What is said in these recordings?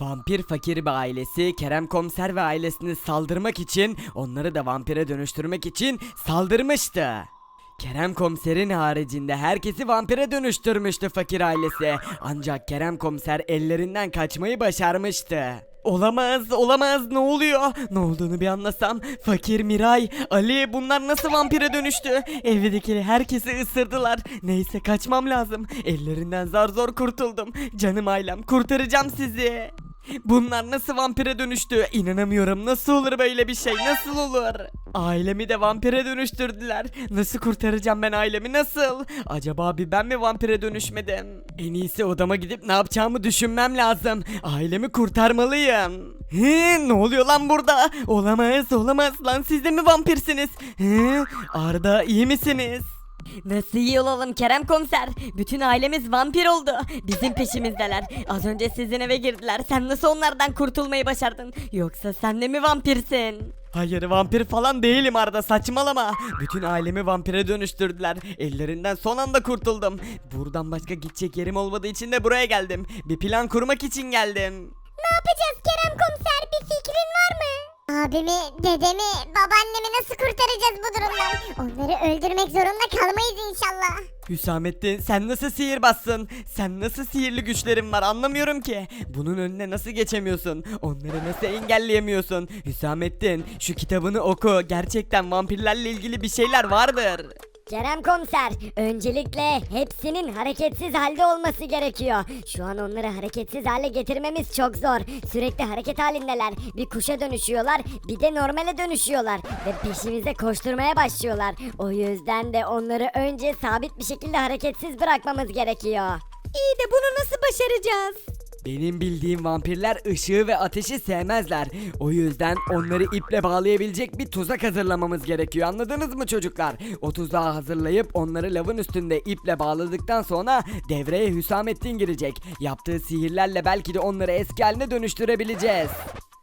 Vampir fakir bir ailesi Kerem Komiser ve ailesini saldırmak için onları da vampire dönüştürmek için saldırmıştı. Kerem Komiser'in haricinde herkesi vampire dönüştürmüştü fakir ailesi. Ancak Kerem Komiser ellerinden kaçmayı başarmıştı. Olamaz, olamaz. Ne oluyor? Ne olduğunu bir anlasam. Fakir, Miray, Ali bunlar nasıl vampire dönüştü? Evdeki herkesi ısırdılar. Neyse kaçmam lazım. Ellerinden zar zor kurtuldum. Canım ailem kurtaracağım sizi. Bunlar nasıl vampire dönüştü? İnanamıyorum. Nasıl olur böyle bir şey? Nasıl olur? Ailemi de vampire dönüştürdüler. Nasıl kurtaracağım ben ailemi? Nasıl? Acaba bir ben mi vampire dönüşmedim? En iyisi odama gidip ne yapacağımı düşünmem lazım. Ailemi kurtarmalıyım. He, ne oluyor lan burada? Olamaz, olamaz lan. Siz de mi vampirsiniz? He, Arda iyi misiniz? Nasıl iyi olalım Kerem komiser? Bütün ailemiz vampir oldu. Bizim peşimizdeler. Az önce sizin eve girdiler. Sen nasıl onlardan kurtulmayı başardın? Yoksa sen de mi vampirsin? Hayır vampir falan değilim Arda saçmalama. Bütün ailemi vampire dönüştürdüler. Ellerinden son anda kurtuldum. Buradan başka gidecek yerim olmadığı için de buraya geldim. Bir plan kurmak için geldim. Ne yapacağız Kerem komiser bir fikrin var mı? Abimi, dedemi, babaannemi nasıl kurtaracağız bu durumdan? Onları öldürmek zorunda kalmayız inşallah. Hüsamettin sen nasıl sihirbazsın? Sen nasıl sihirli güçlerin var anlamıyorum ki. Bunun önüne nasıl geçemiyorsun? Onları nasıl engelleyemiyorsun? Hüsamettin şu kitabını oku. Gerçekten vampirlerle ilgili bir şeyler vardır. Kerem komiser, öncelikle hepsinin hareketsiz halde olması gerekiyor. Şu an onları hareketsiz hale getirmemiz çok zor. Sürekli hareket halindeler. Bir kuşa dönüşüyorlar, bir de normale dönüşüyorlar ve peşimize koşturmaya başlıyorlar. O yüzden de onları önce sabit bir şekilde hareketsiz bırakmamız gerekiyor. İyi de bunu nasıl başaracağız? Benim bildiğim vampirler ışığı ve ateşi sevmezler. O yüzden onları iple bağlayabilecek bir tuzak hazırlamamız gerekiyor. Anladınız mı çocuklar? O tuzağı hazırlayıp onları lavın üstünde iple bağladıktan sonra devreye Hüsamettin girecek. Yaptığı sihirlerle belki de onları eski haline dönüştürebileceğiz.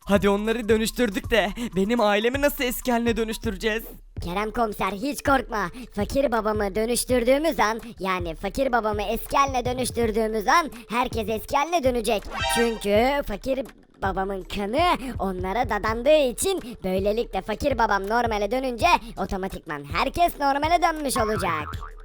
Hadi onları dönüştürdük de benim ailemi nasıl eski haline dönüştüreceğiz? Kerem komiser hiç korkma. Fakir babamı dönüştürdüğümüz an yani fakir babamı eski haline dönüştürdüğümüz an herkes eski haline dönecek. Çünkü fakir babamın kanı onlara dadandığı için böylelikle fakir babam normale dönünce otomatikman herkes normale dönmüş olacak.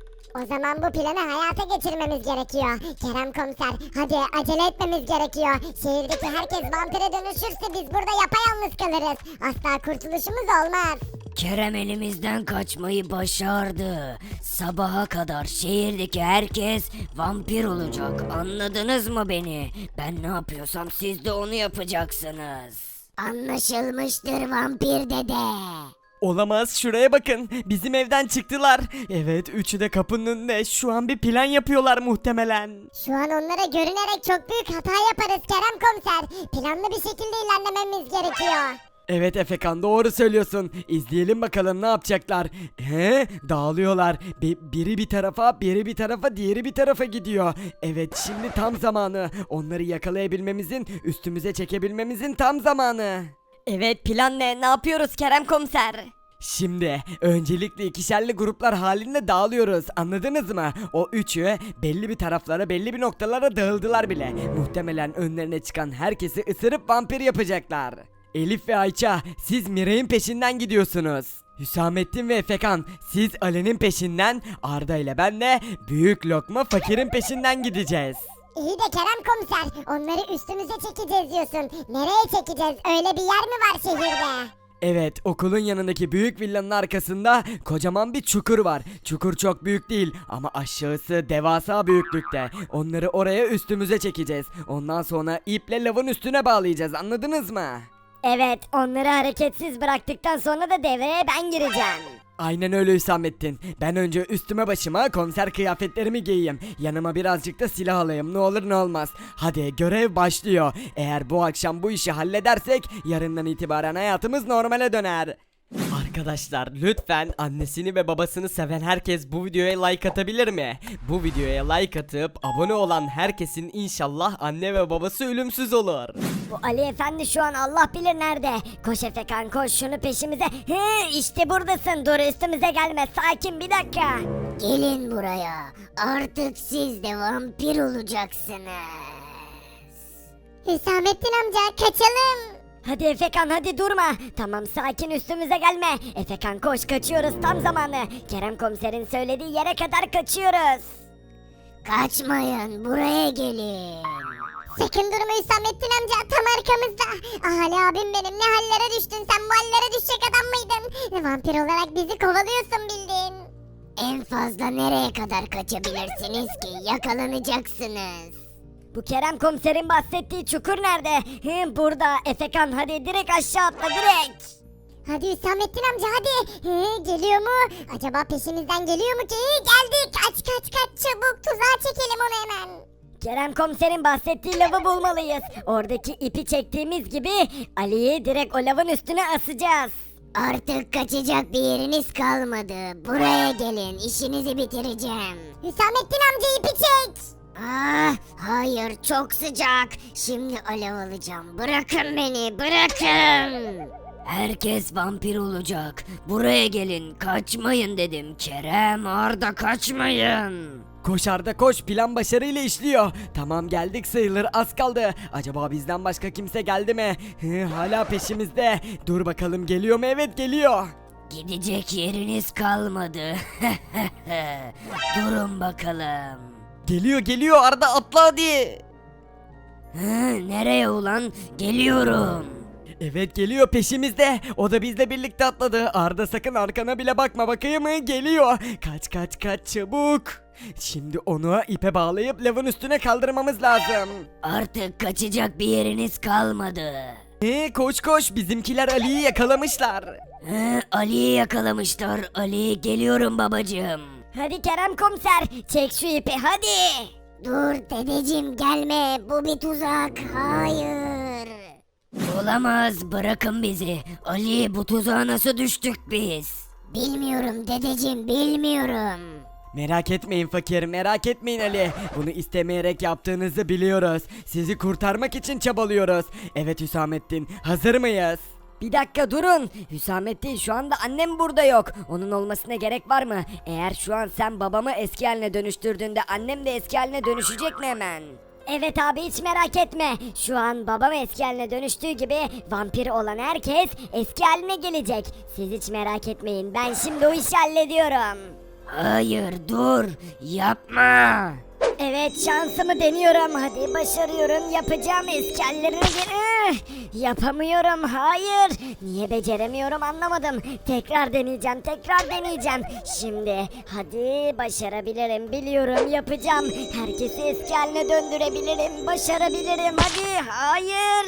O zaman bu planı hayata geçirmemiz gerekiyor. Kerem komiser hadi acele etmemiz gerekiyor. Şehirdeki herkes vampire dönüşürse biz burada yapayalnız kalırız. Asla kurtuluşumuz olmaz. Kerem elimizden kaçmayı başardı. Sabaha kadar şehirdeki herkes vampir olacak. Anladınız mı beni? Ben ne yapıyorsam siz de onu yapacaksınız. Anlaşılmıştır vampir dede. Olamaz şuraya bakın bizim evden çıktılar. Evet üçü de kapının önünde şu an bir plan yapıyorlar muhtemelen. Şu an onlara görünerek çok büyük hata yaparız Kerem komiser. Planlı bir şekilde ilerlememiz gerekiyor. Evet Efekan doğru söylüyorsun. İzleyelim bakalım ne yapacaklar. He? Dağılıyorlar. Bi- biri bir tarafa, biri bir tarafa, diğeri bir tarafa gidiyor. Evet şimdi tam zamanı. Onları yakalayabilmemizin, üstümüze çekebilmemizin tam zamanı. Evet plan ne? Ne yapıyoruz Kerem komiser? Şimdi öncelikle ikişerli gruplar halinde dağılıyoruz anladınız mı? O üçü belli bir taraflara belli bir noktalara dağıldılar bile. Muhtemelen önlerine çıkan herkesi ısırıp vampir yapacaklar. Elif ve Ayça siz Miray'ın peşinden gidiyorsunuz. Hüsamettin ve Efekan siz Ali'nin peşinden Arda ile ben de Büyük Lokma Fakir'in peşinden gideceğiz. İyi de Kerem komiser onları üstümüze çekeceğiz diyorsun. Nereye çekeceğiz? Öyle bir yer mi var şehirde? Evet, okulun yanındaki büyük villanın arkasında kocaman bir çukur var. Çukur çok büyük değil ama aşağısı devasa büyüklükte. Onları oraya üstümüze çekeceğiz. Ondan sonra iple lavın üstüne bağlayacağız. Anladınız mı? Evet onları hareketsiz bıraktıktan sonra da devreye ben gireceğim. Aynen öyle Hüsamettin. Ben önce üstüme başıma komiser kıyafetlerimi giyeyim. Yanıma birazcık da silah alayım. Ne olur ne olmaz. Hadi görev başlıyor. Eğer bu akşam bu işi halledersek yarından itibaren hayatımız normale döner. Arkadaşlar lütfen annesini ve babasını seven herkes bu videoya like atabilir mi? Bu videoya like atıp abone olan herkesin inşallah anne ve babası ölümsüz olur. Bu Ali Efendi şu an Allah bilir nerede. Koş Efekan koş şunu peşimize. He işte buradasın dur üstümüze gelme sakin bir dakika. Gelin buraya. Artık siz de vampir olacaksınız. Hüsamettin amca kaçalım. Hadi Efekan hadi durma. Tamam sakin üstümüze gelme. Efekan koş kaçıyoruz tam zamanı. Kerem komiserin söylediği yere kadar kaçıyoruz. Kaçmayın buraya gelin. Sakın durma Hüsamettin amca tam arkamızda. Ali abim benim ne hallere düştün sen bu hallere düşecek adam mıydın? Vampir olarak bizi kovalıyorsun bildiğin. En fazla nereye kadar kaçabilirsiniz ki yakalanacaksınız. Bu Kerem komiserin bahsettiği çukur nerede? Hı, burada. Efekan hadi direkt aşağı atla direkt. Hadi Hüsamettin amca hadi. He, geliyor mu? Acaba peşimizden geliyor mu ki? Geldik kaç kaç kaç çabuk tuzağa çekelim onu hemen. Kerem komiserin bahsettiği lavı bulmalıyız. Oradaki ipi çektiğimiz gibi Ali'yi direkt o lavın üstüne asacağız. Artık kaçacak bir yeriniz kalmadı. Buraya gelin, işinizi bitireceğim. Hüsamettin amca ipi çek. Ah, hayır çok sıcak. Şimdi alev alacağım. Bırakın beni, bırakın. Herkes vampir olacak. Buraya gelin kaçmayın dedim. Kerem Arda kaçmayın. Koş Arda koş plan başarıyla işliyor. Tamam geldik sayılır az kaldı. Acaba bizden başka kimse geldi mi? Hı, hala peşimizde. Dur bakalım geliyor mu? Evet geliyor. Gidecek yeriniz kalmadı. Durun bakalım. Geliyor geliyor Arda atla hadi. Hı, nereye ulan? Geliyorum. Evet geliyor peşimizde. O da bizle birlikte atladı. Arda sakın arkana bile bakma bakayım mı? Geliyor. Kaç kaç kaç çabuk. Şimdi onu ipe bağlayıp lavın üstüne kaldırmamız lazım. Artık kaçacak bir yeriniz kalmadı. Ee, koş koş bizimkiler Ali'yi yakalamışlar. Hı, Ali'yi yakalamışlar. Ali geliyorum babacığım. Hadi Kerem komiser çek şu ipi hadi. Dur dedeciğim gelme. Bu bir tuzak. Hayır. Olamaz bırakın bizi. Ali bu tuzağa nasıl düştük biz? Bilmiyorum dedeciğim, bilmiyorum. Merak etmeyin fakir merak etmeyin Ali. Bunu istemeyerek yaptığınızı biliyoruz. Sizi kurtarmak için çabalıyoruz. Evet Hüsamettin hazır mıyız? Bir dakika durun. Hüsamettin şu anda annem burada yok. Onun olmasına gerek var mı? Eğer şu an sen babamı eski haline dönüştürdüğünde annem de eski haline dönüşecek mi hemen? Evet abi hiç merak etme. Şu an babam eski haline dönüştüğü gibi vampir olan herkes eski haline gelecek. Siz hiç merak etmeyin. Ben şimdi o işi hallediyorum. Hayır dur yapma. Evet şansımı deniyorum. Hadi başarıyorum. Yapacağım eski hallerine geri. Yapamıyorum. Hayır. Niye beceremiyorum anlamadım. Tekrar deneyeceğim. Tekrar deneyeceğim. Şimdi hadi başarabilirim. Biliyorum yapacağım. Herkesi eski döndürebilirim. Başarabilirim. Hadi. Hayır.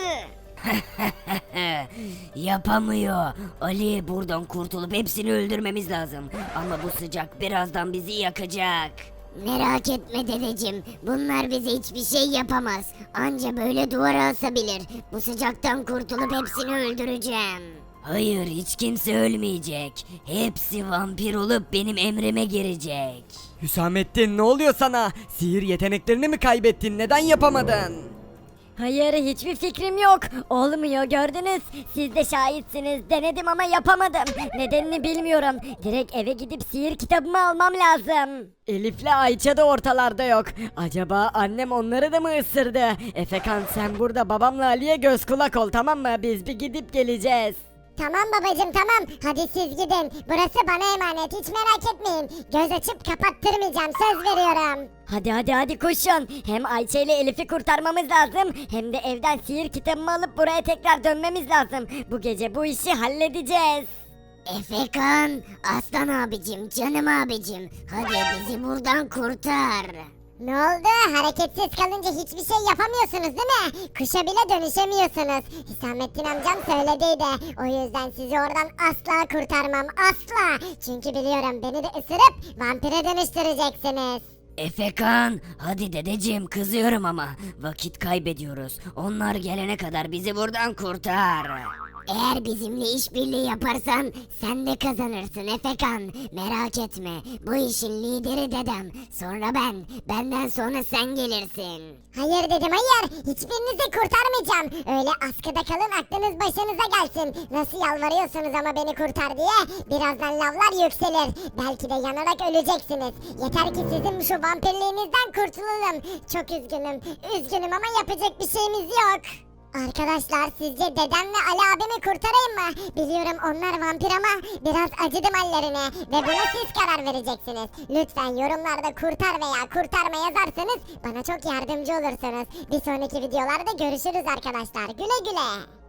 Yapamıyor. Ali buradan kurtulup hepsini öldürmemiz lazım. Ama bu sıcak birazdan bizi yakacak. Merak etme dedeciğim. Bunlar bize hiçbir şey yapamaz. Anca böyle duvara asabilir. Bu sıcaktan kurtulup hepsini öldüreceğim. Hayır hiç kimse ölmeyecek. Hepsi vampir olup benim emrime girecek. Hüsamettin ne oluyor sana? Sihir yeteneklerini mi kaybettin? Neden yapamadın? Hayır hiçbir fikrim yok. Olmuyor gördünüz. Siz de şahitsiniz. Denedim ama yapamadım. Nedenini bilmiyorum. Direkt eve gidip sihir kitabımı almam lazım. Elif'le Ayça da ortalarda yok. Acaba annem onları da mı ısırdı? Efekan sen burada babamla Ali'ye göz kulak ol tamam mı? Biz bir gidip geleceğiz. Tamam babacım tamam. Hadi siz gidin. Burası bana emanet. Hiç merak etmeyin. Göz açıp kapattırmayacağım. Söz veriyorum. Hadi hadi hadi koşun. Hem Ayça ile Elif'i kurtarmamız lazım. Hem de evden sihir kitabımı alıp buraya tekrar dönmemiz lazım. Bu gece bu işi halledeceğiz. Efekan, Aslan abicim, canım abicim. Hadi bizi buradan kurtar. Ne oldu? Hareketsiz kalınca hiçbir şey yapamıyorsunuz değil mi? Kuşa bile dönüşemiyorsunuz. Hüsamettin amcam söylediydi. O yüzden sizi oradan asla kurtarmam. Asla. Çünkü biliyorum beni de ısırıp vampire dönüştüreceksiniz. Efekan, hadi dedeciğim kızıyorum ama vakit kaybediyoruz. Onlar gelene kadar bizi buradan kurtar. Eğer bizimle işbirliği yaparsan sen de kazanırsın Efekan. Merak etme. Bu işin lideri dedem. Sonra ben. Benden sonra sen gelirsin. Hayır dedim hayır. Hiçbirinizi kurtarmayacağım. Öyle askıda kalın aklınız başınıza gelsin. Nasıl yalvarıyorsunuz ama beni kurtar diye. Birazdan lavlar yükselir. Belki de yanarak öleceksiniz. Yeter ki sizin şu vampirliğinizden kurtulalım. Çok üzgünüm. Üzgünüm ama yapacak bir şeyimiz yok. Arkadaşlar sizce dedem ve Ali abimi kurtarayım mı? Biliyorum onlar vampir ama biraz acıdım hallerine ve buna siz karar vereceksiniz. Lütfen yorumlarda kurtar veya kurtarma yazarsanız bana çok yardımcı olursunuz. Bir sonraki videolarda görüşürüz arkadaşlar. Güle güle.